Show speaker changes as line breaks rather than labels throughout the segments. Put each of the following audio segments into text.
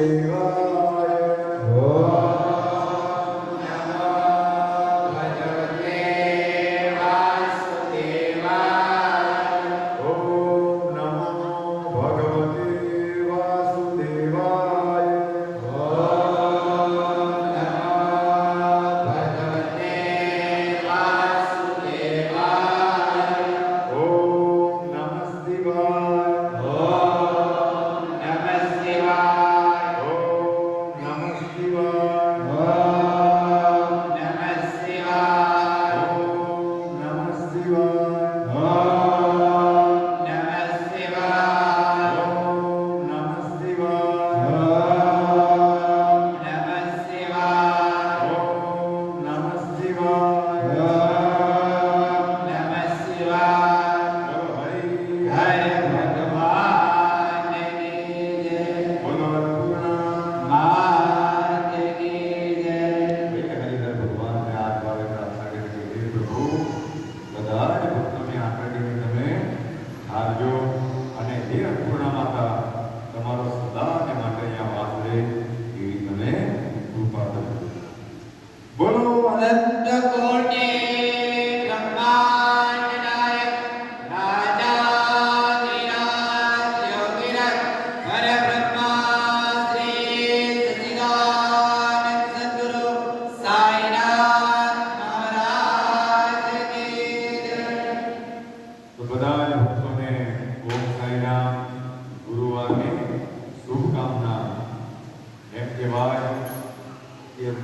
Amém.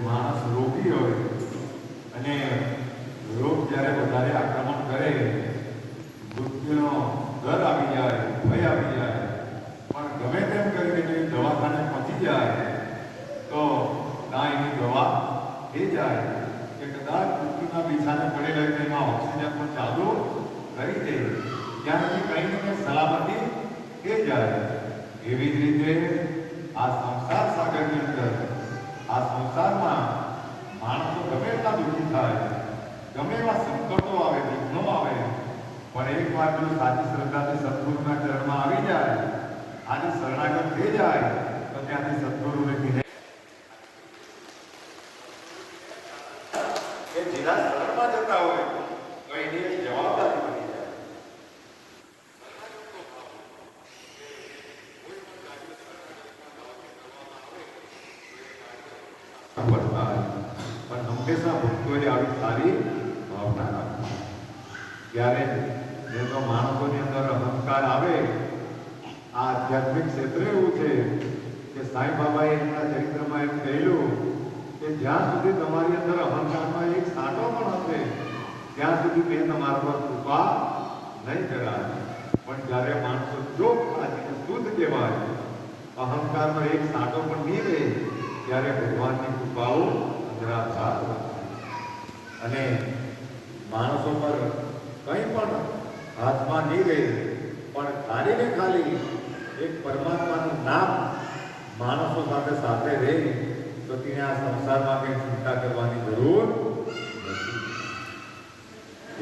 માણસ રોગી હોય અને રોગ જ્યારે વધારે આક્રમણ કરે, મૃત્યુનો દર આવી જાય, ભય આવી જાય, પણ ગમે તેમ કરીને જો દવાખાને પહોંચી જાય, તો ના એની દવા એ જાય કે કદાચ મૃત્યુના બીછાને પડેલા હોય એમાં ઓક્સિજન પણ ચાલુ રહી દે. ત્યાંથી કંઈ સલામતી એ જાય. એવી જ રીતે આ સંસાર સાગરની અંદર, આ સંસારમાં દૂર થાય. ગમે એવા સંકટો આવે વિઘ્નો આવે, પણ એક વાર જો સાચી શ્રદ્ધાથી સદગુરુના ચરણમાં આવી જાય, આજે શરણાગત થઈ જાય, તો ત્યાંથી સદગુરુને સાંઈ બાબાએ એમના ચરિત્રમાં એમ કહેલું કે જ્યાં સુધી તમારી અંદર અહંકારમાં એક સાટો પણ હશે, ત્યાં સુધી મેં તમારા પર કૃપા નહીં કરાય પણ જ્યારે માણસો જો આજે શુદ્ધ કહેવાય, અહંકારનો એક સાંટો પણ નહીં રહે ત્યારે ભગવાનની કૃપાઓ અંતરાધાર બને. અને માણસો પર કંઈ પણ હાથમાં નહીં રહે, પણ ખાલી ને ખાલી એક પરમાત્માનું નામ માણસો સાથે સાથે રહે તો તેને આ સંસારમાં કંઈ ચિંતા કરવાની જરૂર નથી.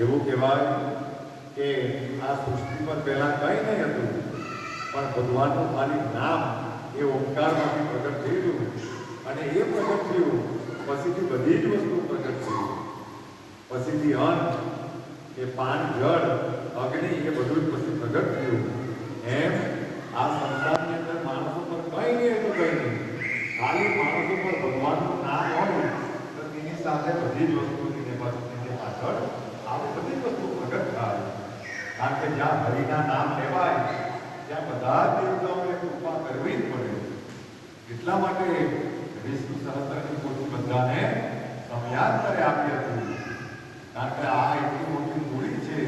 એવું કહેવાય કે આ સૃષ્ટિ પર પહેલા કંઈ નહીં હતું, પણ ભગવાનનું ખાલી નામ એ ઓમકારમાંથી પ્રગટ થયેલું અને એ પ્રગટ થયું. પછીથી બધી જ વસ્તુ પ્રગટ થઈ પછીથી અન્ન એ પાન, જળ, અગ્નિ એ બધું જ પછી પ્રગટ થયું. એમ આ સંસારની અંદર માણસો પર કંઈ નહીં હતું કંઈ નહીં ખાલી માણસો પર ભગવાનનું નામ હોય તો તેની સાથે બધી જ વસ્તુ તેને પાછળ આવી બધી વસ્તુ પ્રગટ થાય. કારણ કે જ્યાં હરિના નામ લેવાય, ત્યાં બધા દેવતાઓને કૃપા કરવી જ પડે. એટલા માટે વિષ્ણુ સહસ્ત્રની પોથી બધાને સમયાંતરે આપી હતી. કારણ કે આ એટલી મોટી મૂડી છે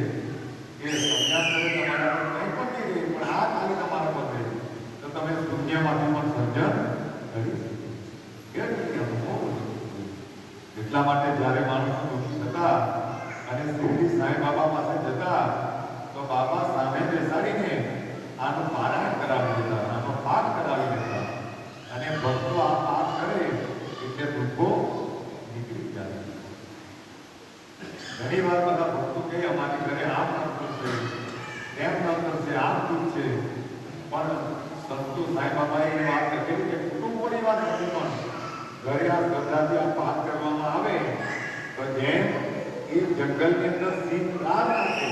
કે સમયાંતરે તમારા કંઈ પણ નહીં પણ આ ખાલી તમારા પર તો તમે શૂન્યમાંથી પણ સર્જન કરી એટલા માટે જ્યારે માણસો દુઃખી થતા અને શિરડી સાંઈ બાબા પાસે જતા, તો બાબા સામે બેસાડીને આનું પારાયણ કરાવી દેતા, આનો પાઠ કરાવી દેતા. અને ભક્તો આ પાઠ કરે એટલે દુઃખો નીકળી જાય. ઘણી વાર બધા ભક્તો કહે, અમારી ઘરે આમ ન છે, તેમ ન કરશે આમ દુઃખ છે. પણ સંતો સાંઈ બાબાએ વાત કહેલી કે પણ ઘરે આ શ્રદ્ધાથી આ પાઠ કરવામાં આવે, તો જેમ એ જંગલની અંદર સિંહ ત્રાર નાખે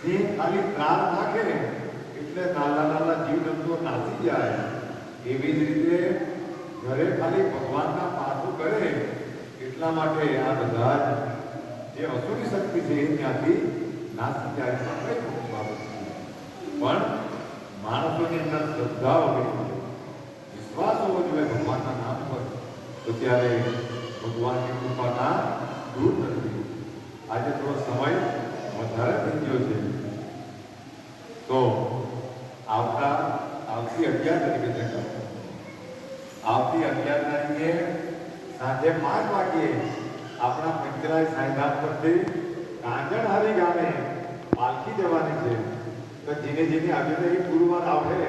સિંહ ખાલી ત્રાર નાખે એટલે નાના નાના જીવજંતુઓ નાસી જાય એવી જ રીતે ઘરે ખાલી ભગવાનના પાઠો કરે, એટલા માટે આ બધા જે અસુરી શક્તિ છે એ ત્યાંથી નાસી જાય. પણ માણસોની અંદર શ્રદ્ધા જોઈએ વિશ્વાસ હોવો જોઈએ ભગવાનના નામ પર તો ત્યારે ભગવાનની કૃપાના દૂર નથી. આજે થોડો સમય વધારે થઈ ગયો છે. તો આવતા, આવતી અગિયાર તારીખે જતા આવતી અગિયાર તારીખે સાંજે પાંચ વાગ્યે આપણા પંચરાય સાંઈધામ પરથી કાંજણહારી ગામે પાલખી જવાની છે. તો જેને જેને આજે તો એ ગુરુવાર આવે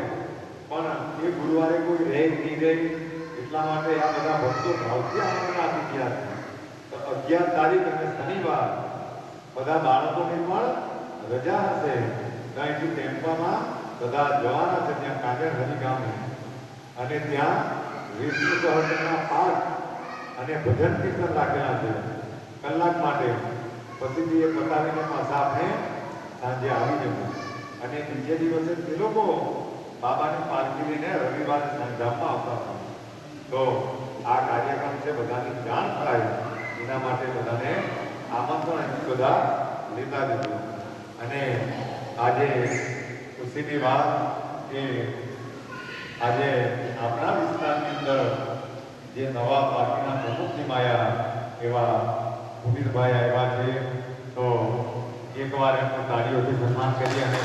પણ એ ગુરુવારે કોઈ રહે નહીં રહે એટલા માટે આ બધા ભક્તો ભાવથી આમંત્રણ આપી ગયા છે. તો અગિયાર તારીખ અને શનિવાર બધા બાળકોની પણ રજા હશે. અહીંથી ટેમ્પામાં બધા જવાના છે ત્યાં કાંજણ હરી ગામે અને ત્યાં વિષ્ણુ સહસ્રના પાઠ અને ભજન કીર્તન રાખેલા છે. કલાક માટે પછી એ પતાવીને પાછા આપણે સાંજે આવી જવું અને બીજે દિવસે તે લોકો બાબાની પાલખી લઈને રવિવારે સાંજામાં આવતા હતા. તો આ કાર્યક્રમ છે બધાની જાણ થાય. એના માટે બધાને આમંત્રણ બધા લેતા દીધું અને આજે ખુશીની વાત કે આજે આપણા વિસ્તારની અંદર જે નવા પાર્ટીના પ્રમુખ નિમાયા એવા પુનિતભાઈ આવ્યા છે, તો એકવાર એમનું તાળીઓથી સન્માન કરી અને